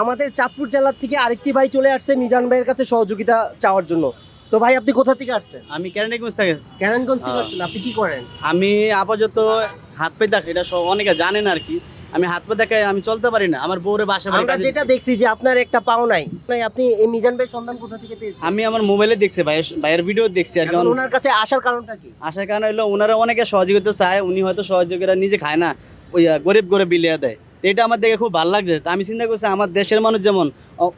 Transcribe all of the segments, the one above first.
আমাদের চাঁদপুর জেলার থেকে আরেকটি ভাই চলে আসছে মিজান ভাইয়ের কাছে সহযোগিতা চাওয়ার জন্য। তো ভাই আপনি কোথা থেকে আসছেন? আমি কেরানীগঞ্জ থেকে এসেছি। ক্যারানগঞ্জ থেকে হ্যাঁ। আসছেন। আপনি কি করেন? আমি আপাতত হাত পে দেখ এটা অনেকে জানেন আর কি। আমি হাত পে দেখে আমি চলতে পারি না আমার বউরে বাসা আমরা যেটা দেখছি যে আপনার একটা পাও নাই। ভাই আপনি এই মিজান ভাইয়ের সন্ধান কোথা থেকে পেয়েছেন? আমি আমার মোবাইলে দেখছি ভাইয়ের ভাইয়ের ভিডিও দেখছি আর কি। ওনার কাছে আসার কারণটা কি? আসার কারণ হলো ওনারা অনেকে সহযোগিতা চায় উনি হয়তো সহযোগিতা নিজে খায় না ওই গরিব গরিব বিলিয়ে দেয়। তো এটা আমার দেখে খুব ভালো লাগছে। তা আমি চিন্তা করছি আমার দেশের মানুষ যেমন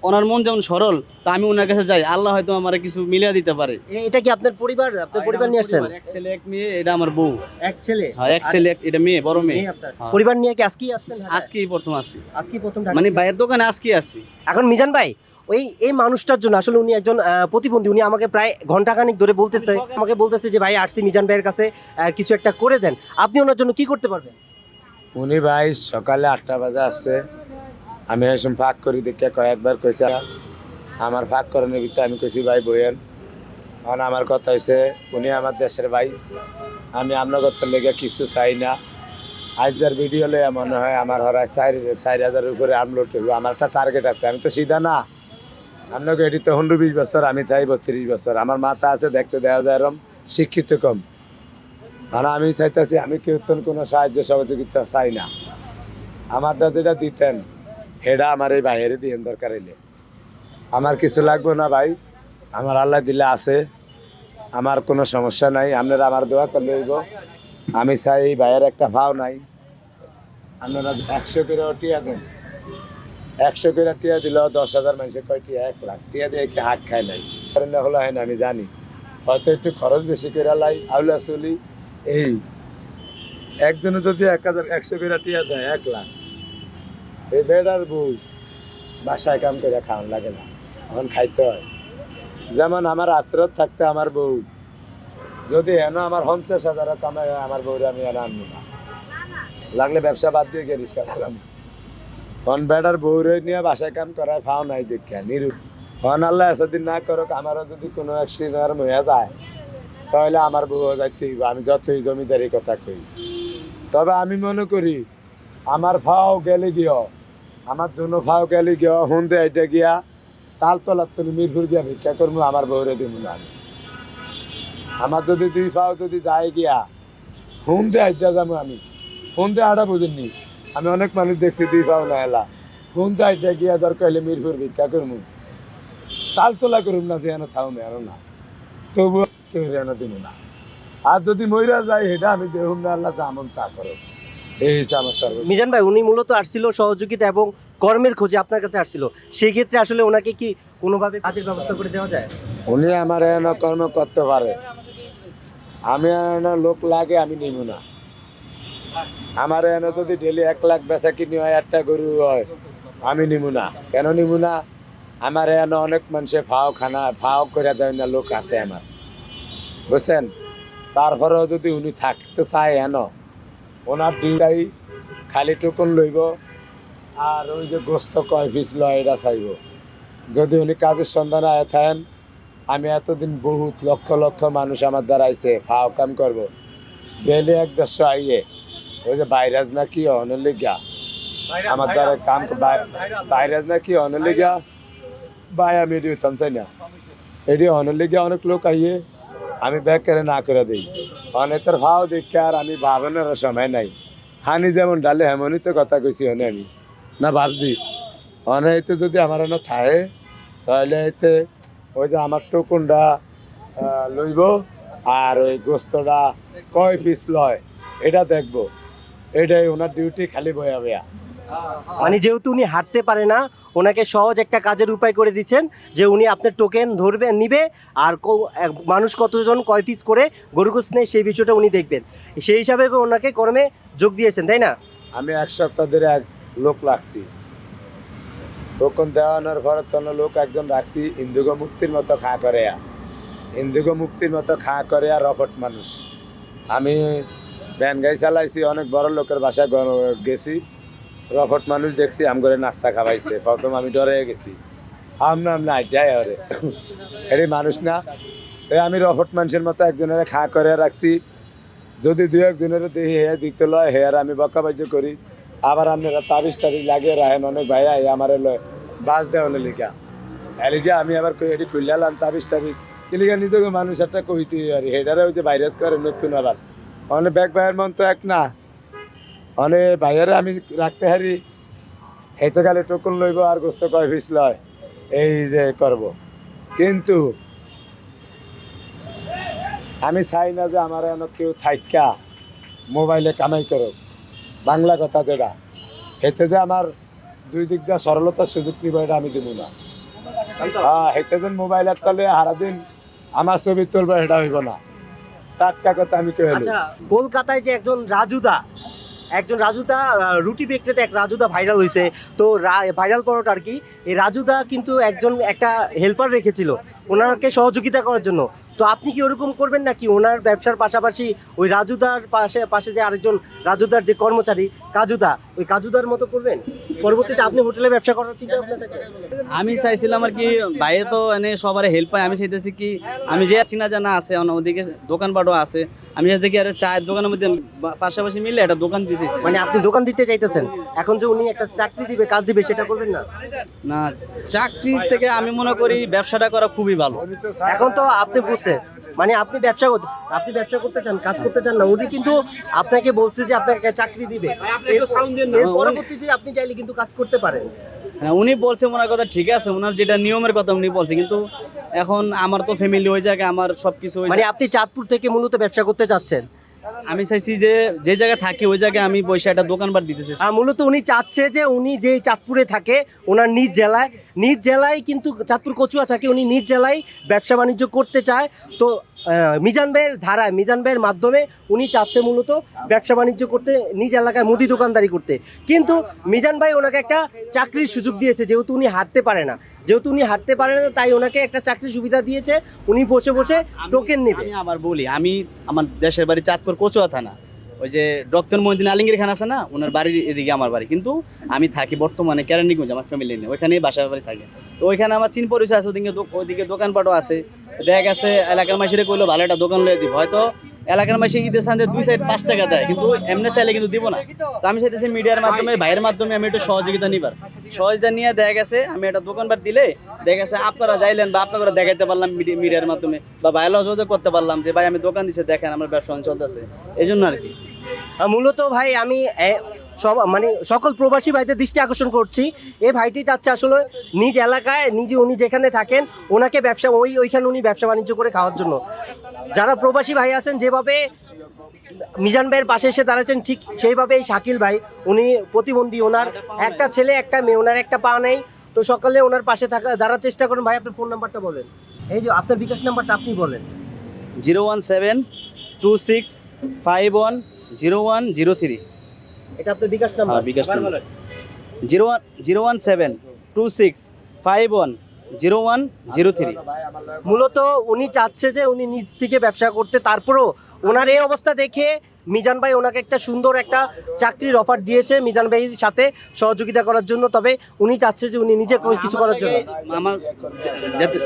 ওনার মন যেমন সরল তা আমি ওনার কাছে যাই। আল্লাহ হয়তো আমার কিছু মিলিয়ে দিতে পারে। এটা কি আপনার পরিবার? আপনার পরিবার নিয়ে আসছেন? এক ছেলে এক মেয়ে এটা আমার বউ। এক ছেলে? হ্যাঁ এক ছেলে এক- এটা মেয়ে বড় মেয়ে। হ্যাঁ। পরিবার নিয়ে কি আজকেই আসছেন? আজকেই প্রথম আসছি। আজকেই প্রথম মানে ভাইয়ের দোকানে আজকে আসছি। এখন মিজান ভাই ওই এই মানুষটার জন্য আসলে উনি একজন প্রতিবন্ধী উনি আমাকে প্রায় ঘন্টাখানিক ধরে বলতেছে আমাকে বলতেছে যে ভাই আরসি মিজান ভাইয়ের কাছে কিছু একটা করে দেন। আপনি ওনার জন্য কি করতে পারবেন? উনি ভাই, সকালে আটটা বাজে আসছে। আমি এসম ফাঁক করি, দেখে কয়েকবার কইছে, আমার ফাঁক করানোর ভিতরে আমি কইছি, ভাই, বইয়েন। কারণ আমার কথা হয়েছে উনি আমার দেশের ভাই। আমি আপনার লেগে কিছু চাই না। আইজার ভিডিও লয়ে মনে হয় আমার হরায় চার চার হাজারের উপরে আমলোড হইব। আমার একটা টার্গেট আছে, আমি তো সিধা না। আপনাকে এটি তো হুন্ডু বিশ বছর, আমি তাই বত্রিশ বছর। আমার মাথা আছে দেখতে দেওয়া যায় এরম শিক্ষিত কম। আর আমি চাইতেছি, আমি কেউ তো কোনো সাহায্য সহযোগিতা চাই না। আমারটা যেটা দিতেন, সেটা আমার এই বাইরে দিয়ে দরকার হইলে। আমার কিছু লাগবে না ভাই, আমার আল্লাহ দিলে আছে, আমার কোনো সমস্যা নাই, আপনারা আমার দোয়া করলে হইব। আমি চাই এই ভাইয়ের একটা ভাও নাই। আপনারা একশো করে টিয়া দেন। একশো করে টিয়া দিল দশ হাজার মানুষের কয়, টিয়া এক লাখ, টিয়া দিয়ে কি হাত খায় নাই? হলো হয় না, আমি জানি। হয়তো একটু খরচ বেশি করে লাই, আউলা চলি এই, একজনে যদি এক হাজার, একশো করে টিয়া দেয়, এক লাখ, এই বেড়ার বউ বাসায় কাম করে খাওয়ান লাগে না এখন খাইতে হয়। যেমন আমার আত্মরত থাকতে আমার বউ, যদি এনে আমার পঞ্চাশ হাজার কামাই আমার বউরে আমি এনে আনব না। লাগলে ব্যবসা বাদ দিয়ে গিয়ে রিক্সা হন বেড়ার বউরে নিয়ে বাসায় কাম করার ফাও নাই দেখা নিরু হন আল্লাহ এতদিন না করুক, আমারও যদি কোনো অ্যাক্সিডেন্ট হয়ে যায় তাহলে আমার বউ যাইতে হইব, আমি যতই জমিদারি কথা কই। তবে আমি মনে করি, আমার ভাও গেলে গিয়ে, আমার দুনো ভাও গেলে গিয়ে, হুন্দে আইটা গিয়া তালতলার তুমি মিরপুর গিয়া ভিক্ষা করব আমার বউরে দিব না আমি। আমার যদি দুই ভাও যদি যায় গিয়া, হুন্দে আইটা যাব আমি। হুন্দে আড়া বুঝেননি, আমি অনেক মানুষ দেখছি দুই ফাও না এলা। হুন্দে আইটা গিয়া দরকার হলে মিরপুর ভিক্ষা করব তালতলা করুম না যে এনে থাও না না। তবু কেউ যেন দিব না। আর যদি মইরা যায় সেটা আমি দেহুম না আল্লাহ যেমন তা করো এই হচ্ছে আমার মিজান ভাই উনি মূলত আসছিল সহযোগিতা এবং কর্মের খোঁজে আপনার কাছে আসছিল। সেই ক্ষেত্রে আসলে ওনাকে কি কোনোভাবে কাজের ব্যবস্থা করে দেওয়া যায়? উনি আমার এনে কর্ম করতে পারে। আমি এনে লোক লাগে আমি নিব না। আমার এনে যদি ডেলি এক লাখ বেচা কিনি হয় একটা গরু হয় আমি নিব না। কেন নিব না? আমার এনে অনেক মানুষে ফাও খানা ফাও করে দেয় না লোক আছে আমার। বুঝছেন? তারপরেও যদি উনি থাকতে চায় এন ওনার দুইটাই খালি টুকুন লইব আর ওই যে গোস্ত কয় পিস লয় এটা চাইব। যদি উনি কাজের সন্ধানে আয় থাকেন আমি এতদিন বহুত লক্ষ লক্ষ মানুষ আমার দ্বারা আইছে ফাও কাম করব। ডেলি এক দেড়শো আইয়ে ওই যে বাইরাজ না কি অনলিগা আমার দ্বারা কাম বাই- বাইরাজ না কি অনলিগা বাই আমি এটি হইতাম চাই না। এটি অনলিগা অনেক লোক আইয়ে আমি ব্যাগ করে না করে দিই। অনেকের ভাও দেখে আর আমি ভাবনার সময় নাই। হানি যেমন ডালে, হেমনই তো কথা কইছি হনে আমি। না, ভাবছি। অনেকে যদি আমার এনে থাকে, তাহলে এতে ওই যে আমার টুকুনটা লইব আর ওই গোস্তটা কয় পিস লয়, এটা দেখব। এটাই ওনার ডিউটি খালি বয়া বয়া। মানে যেহেতু উনি হাঁটতে পারে না ওনাকে সহজ একটা কাজের উপায় করে দিচ্ছেন যে উনি আপনার টোকেন ধরবে নিবে আর কো- এক- মানুষ কতজন কয় পিস করে গরু গোস নেয় সেই বিষয়টা উনি দেখবেন। সেই হিসাবে ওনাকে কর্মে যোগ দিয়েছেন তাই না? আমি এক সপ্তাহ ধরে এক লোক রাখছি। টোকন দেওয়ানোর পর তখন লোক একজন রাখছি ইন্দুগো মুক্তির মতো খা করে ইন্দুগো মুক্তির মতো খা করে আর রপট মানুষ। আমি ভ্যান গাড়ি চালাইছি অনেক বড় লোকের বাসায় গেছি। রফট মানুষ দেখছি আম করে নাস্তা খাওয়াইছে। প্রথম আমি ডরে গেছি। আম নাম না যাই আরে এটি মানুষ না। তাই আমি রফট মানুষের মতো একজনের খা করে রাখছি। যদি দু একজনের দেখি হেয়ার দিতে লয় হেয়ার আমি বকাবাজ্য করি। আবার আপনারা তাবিজ টাবিজ লাগিয়ে রাখেন, অনেক ভাইয়া এই আমার বাস দেওয়ানোর লিখা এলিকে আমি আবার এটি খুললাম তাবিজ টাবিজ। এলিকা নিজে মানুষ একটা কইতে আর হেডারে ওই যে ভাইরাস করে নতুন আবার। অনেক ব্যাগ ভাইয়ের মন তো এক না। অনেক ভাইয়ারে আমি রাখতে হারি। হেতে গেলে টোকন লইব আর গোস্ত কয় পিস লয়। এই যে করব। কিন্তু আমি চাই না যে আমার এনত কেউ থাইকা, মোবাইলে কামাই করুক। বাংলা কথা যেটা। হেতে যে আমার দুই দিক দিয়ে সরলতার সুযোগ নিব, এটা আমি দিব না। হ্যাঁ হেতে যে মোবাইল একটা লয়ে সারাদিন আমার ছবি তুলবো, সেটা হইব না। টাটকা কথা আমি কইলি আচ্ছা কলকাতায় যে একজন রাজুদা একজন রাজুদা রুটি বিক্রেতা এক রাজুদা ভাইরাল হয়েছে তো ভাইরাল পরোটা আর কি, এই রাজুদা কিন্তু একজন একটা হেল্পার রেখেছিল ওনাকে সহযোগিতা করার জন্য। তো আপনি কি ওরকম করবেন নাকি ওনার ব্যবসার পাশাপাশি ওই রাজুদার পাশে পাশে যে আরেকজন রাজুদার যে কর্মচারী, কাজুদা, ওই কাজুদার মতো করবেন? পরবর্তীতে আপনি হোটেলে ব্যবসা করার চিন্তা আমি চাইছিলাম আর কি, বাইরে তো এনে সবার হেল্প পাই আমি চাইতেছি কি, আমি যে চিনা জানা আছে ওদিকে দোকানপাটও আছে আমি কি আর চায়ের দোকানের মধ্যে পাশাপাশি মিলে একটা দোকান দিয়েছি মানে আপনি দোকান দিতে চাইতেছেন। এখন যে উনি একটা চাকরি দিবে কাজ দিবে সেটা করবেন না? না চাকরি থেকে আমি মনে করি ব্যবসাটা করা খুবই ভালো। এখন তো আপনি বুঝছেন মানে আপনি ব্যবসা করতে আপনি ব্যবসা করতে চান কাজ করতে চান না উনি কিন্তু আপনাকে বলছে যে আপনাকে চাকরি দিবে। পরবর্তীতে আপনি চাইলে কিন্তু কাজ করতে পারেন। হ্যাঁ উনি বলছে ওনার কথা ঠিক আছে ওনার যেটা নিয়মের কথা উনি বলছে কিন্তু এখন আমার তো ফ্যামিলি হয়ে জায়গায় আমার সব কিছু মানে আপনি চাঁদপুর থেকে মূলত ব্যবসা করতে চাচ্ছেন? আমি চাইছি যে যে জায়গায় থাকি, ওই জায়গায় আমি পয়সা একটা দোকানপাট দিতেছি। আর মূলত উনি চাচ্ছে যে উনি যে চাঁদপুরে থাকে, ওনার নিজ জেলায়। নিজ জেলায় কিন্তু চাঁদপুর কচুয়া থাকে, উনি নিজ জেলায় ব্যবসা বাণিজ্য করতে চায়। তো মিজান ভাইয়ের ধারায়, মিজান ভাইয়ের মাধ্যমে উনি চাচ্ছে মূলত ব্যবসা বাণিজ্য করতে, নিজ এলাকায় মুদি দোকানদারি করতে। কিন্তু মিজান ভাই ওনাকে একটা চাকরির সুযোগ দিয়েছে, যেহেতু উনি হাঁটতে পারে না। যেহেতু উনি হাঁটতে পারে না তাই ওনাকে একটা চাকরির সুবিধা দিয়েছে। উনি বসে বসে টোকেন নেবে। আমি আবার বলি আমি আমার দেশের বাড়ি চাঁদপুর কচুয়া থানা। ওই যে ডক্টর মহিদিন আলিঙ্গির খান আছে না? ওনার বাড়ির এদিকে আমার বাড়ি। কিন্তু আমি থাকি বর্তমানে কেরানীগঞ্জ আমার ফ্যামিলি নিয়ে। ওইখানেই বাসা বাড়ি থাকে। তো ওইখানে আমার চিন পরিচয় আছে ওদিকে ওইদিকে দোকানপাটও আছে। দেখা গেছে এলাকার মাসিরে কইলো ভালো একটা দোকান লয়ে দিব। হয়তো এলাকার মাসে ঈদের সাথে দুই সাইড পাঁচ টাকা দেয়, কিন্তু এমনি চাইলে কিন্তু দিব না। তো আমি চাইতেছি মিডিয়ার মাধ্যমে ভাইয়ের মাধ্যমে আমি একটু সহযোগিতা নিবার। সহযোগিতা নিয়ে দেখা গেছে, আমি একটা দোকানপাট দিলে দেখা গেছে আপনারা যাইলেন বা আপনারা দেখাইতে পারলাম মিডিয়ার মাধ্যমে বা ভাইরাল যোগাযোগ করতে পারলাম যে, ভাই, আমি দোকান দিছে, দেখেন আমার ব্যবসা চলতেছে। এই জন্য আর কি। মূলত ভাই, আমি সব মানে সকল প্রবাসী ভাইদের দৃষ্টি আকর্ষণ করছি। এই ভাইটি চাচ্ছে আসলে নিজ এলাকায়, নিজে উনি যেখানে থাকেন, ওনাকে ব্যবসা, ওই, ওইখানে উনি ব্যবসা বাণিজ্য করে খাওয়ার জন্য। যারা প্রবাসী ভাই আছেন যেভাবে মিজান ভাইয়ের পাশে এসে দাঁড়াচ্ছেন ঠিক সেইভাবে এই শাকিল ভাই উনি প্রতিবন্ধী ওনার। একটা ছেলে একটা মেয়ে ওনার একটা পা নেই। তো সকালে ওনার পাশে থাকা দাঁড়ার চেষ্টা করুন ভাই আপনার ফোন নাম্বারটা বলেন। এই যে আপনার বিকাশ নাম্বারটা আপনি বলেন। Zero one seven two six five one zero one zero three. এটা আপনার bKash number. BKash number. Zero one zero one seven two six five one zero one zero three. মূলত উনি চাচ্ছে যে উনি নিজ থেকে ব্যবসা করতে তারপরেও ওনার এই অবস্থা দেখে মিজান ভাই ওনাকে একটা সুন্দর একটা চাকরির অফার দিয়েছে মিজান ভাইয়ের সাথে সহযোগিতা করার জন্য তবে উনি চাচ্ছে যে উনি নিজে কিছু করার জন্য। আমার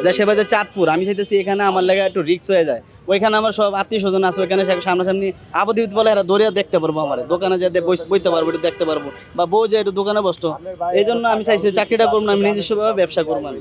দেশের বাড়িতে চাঁদপুর আমি চাইতেছি এখানে আমার লেগে একটু রিক্স হয়ে যায়। ওইখানে আমার সব আত্মীয় স্বজন আছে ওইখানে সামনাসামনি আপত্তি বলে এরা দৌড়িয়া দেখতে পারব আমার। দোকানে যেতে বইতে পারব একটু দেখতে পারব। বা বউ যে একটু দোকানে বসতো। এই জন্য আমি চাইছি চাকরিটা করব না আমি নিজস্বভাবে ব্যবসা করব আমি।